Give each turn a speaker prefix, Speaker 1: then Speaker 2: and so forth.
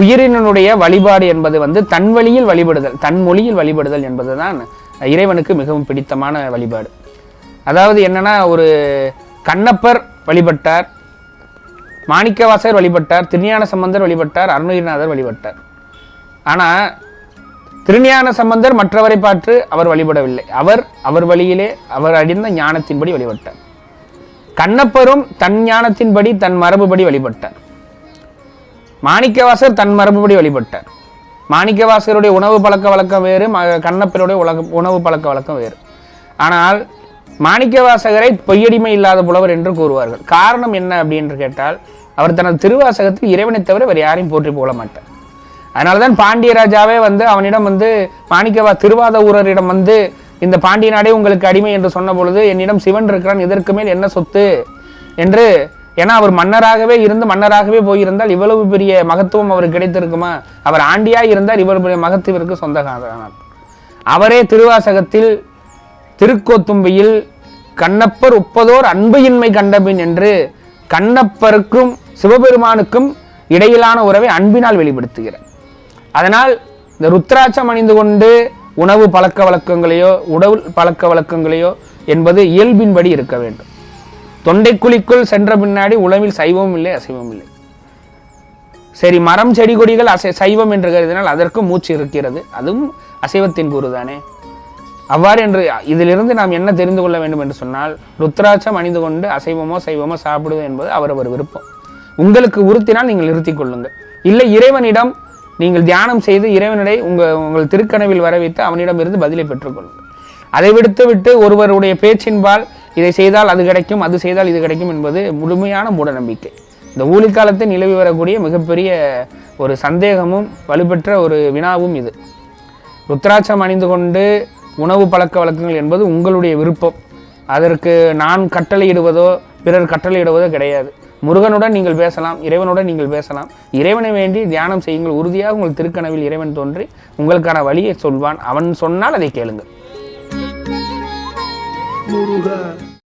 Speaker 1: உயிரினுடைய வழிபாடு என்பது வந்து தன் வழியில் வழிபடுதல் தன் மொழியில் வழிபடுதல் என்பதுதான் இறைவனுக்கு மிகவும் பிடித்தமான வழிபாடு. அதாவது என்னன்னா ஒரு கண்ணப்பர் வழிபட்டார் மாணிக்கவாசர் வழிபட்டார் திருஞான சம்பந்தர் வழிபட்டார் அருணகிரிநாதர் வழிபட்டார். ஆனால் திருஞான சம்பந்தர் மற்றவரை பார்த்து அவர் வழிபடவில்லை. அவர் அவர் வழியிலே அவர் அறிந்த ஞானத்தின்படி வழிபட்டார். கண்ணப்பரும் தன் ஞானத்தின்படி தன் மரபுபடி வழிபட்டார். மாணிக்கவாசர் தன் மரபுபடி வழிபட்டார். மாணிக்கவாசருடைய உணவு பழக்க வழக்கம் வேறு ம- கண்ணப்பருடைய உலக உணவு பழக்க வழக்கம் வேறு. ஆனால் மாணிக்கவாசகரை பொய்யடிமை இல்லாத புலவர் என்று கூறுவார்கள். காரணம் என்ன அப்படின்னு கேட்டால் அவர் தனது திருவாசகத்தில் இறைவனை தவிர வேறு யாரையும் போற்றி போக மாட்டார். அதனால தான் பாண்டிய ராஜாவே வந்து அவனிடம் வந்து மாணிக்கவா திருவாத ஊரரிடம் வந்து இந்த பாண்டிய நாடே உங்களுக்கு அடிமை என்று சொன்ன பொழுது என்னிடம் சிவன் இருக்கிறான் இதற்கு மேல் என்ன சொத்து? என்று ஏன்னா அவர் மன்னராகவே இருந்து மன்னராகவே போயிருந்தால் இவ்வளவு பெரிய மகத்துவம் அவருக்கு கிடைத்திருக்குமா? அவர் ஆண்டியாக இருந்தால் இவ்வளவு பெரிய மகத்துவருக்கு சொந்தக்காரனார். அவரே திருவாசகத்தில் திருக்கோத்தும்பியில் கண்ணப்பர் ஒப்பதோர் அன்பையின்மை கண்டபின் என்று கண்ணப்பருக்கும் சிவபெருமானுக்கும் இடையிலான உறவை அன்பினால் வெளிப்படுத்துகிறார். அதனால் இந்த ருத்ராட்சம் அணிந்து கொண்டு உணவு பழக்க வழக்கங்களையோ உடல் பழக்க வழக்கங்களையோ என்பது இயல்பின்படி இருக்க வேண்டும். தொண்டைக்குழிக்குள் சென்ற பின்னாடி உளவில் சைவம் இல்லை அசைவம் இல்லை. சரி மரம் செடி கொடிகள் அசை சைவம் என்று கருதினால் அதற்கு மூச்சு இருக்கிறது. அதுவும் அசைவத்தின் கூறுதானே. அவ்வாறு என்று இதிலிருந்து நாம் என்ன தெரிந்து கொள்ள வேண்டும் என்று சொன்னால் ருத்ராட்சம் அணிந்து கொண்டு அசைவமோ சைவமோ சாப்பிடுவது என்பது அவரவர் விருப்பம். உங்களுக்கு உறுத்தினால் நீங்கள் நிறுத்திக் கொள்ளுங்கள். இல்லை இறைவனிடம் நீங்கள் தியானம் செய்து இறைவனிடை உங்கள் உங்கள் திருக்கனவில் வர வைத்து அவனிடம் இருந்து பதிலை பெற்றுக்கொள்ளுங்கள் அதை விடுத்து விட்டு ஒருவருடைய பேச்சின்பால் இதை செய்தால் அது கிடைக்கும் அது செய்தால் இது கிடைக்கும் என்பது முழுமையான மூடநம்பிக்கை. இந்த ஊழிக்காலத்தில் நிலவி வரக்கூடிய மிகப்பெரிய ஒரு சந்தேகமும் வலுப்பெற்ற ஒரு வினாவும் இது. ருத்ராட்சம் அணிந்து கொண்டு உணவு பழக்க வழக்கங்கள் என்பது உங்களுடைய விருப்பம். அதற்கு நான் கட்டளையிடுவதோ பிறர் கட்டளையிடுவதோ கிடையாது. முருகனுடன் நீங்கள் பேசலாம் இறைவனுடன் நீங்கள் பேசலாம். இறைவனை வேண்டி தியானம் செய்யுங்கள். உறுதியாக உங்கள் திருக்கனவில் இறைவன் தோன்றி உங்களுக்கான வழியை சொல்வான். அவன் சொன்னால் அதை கேளுங்கள்.
Speaker 2: Muruga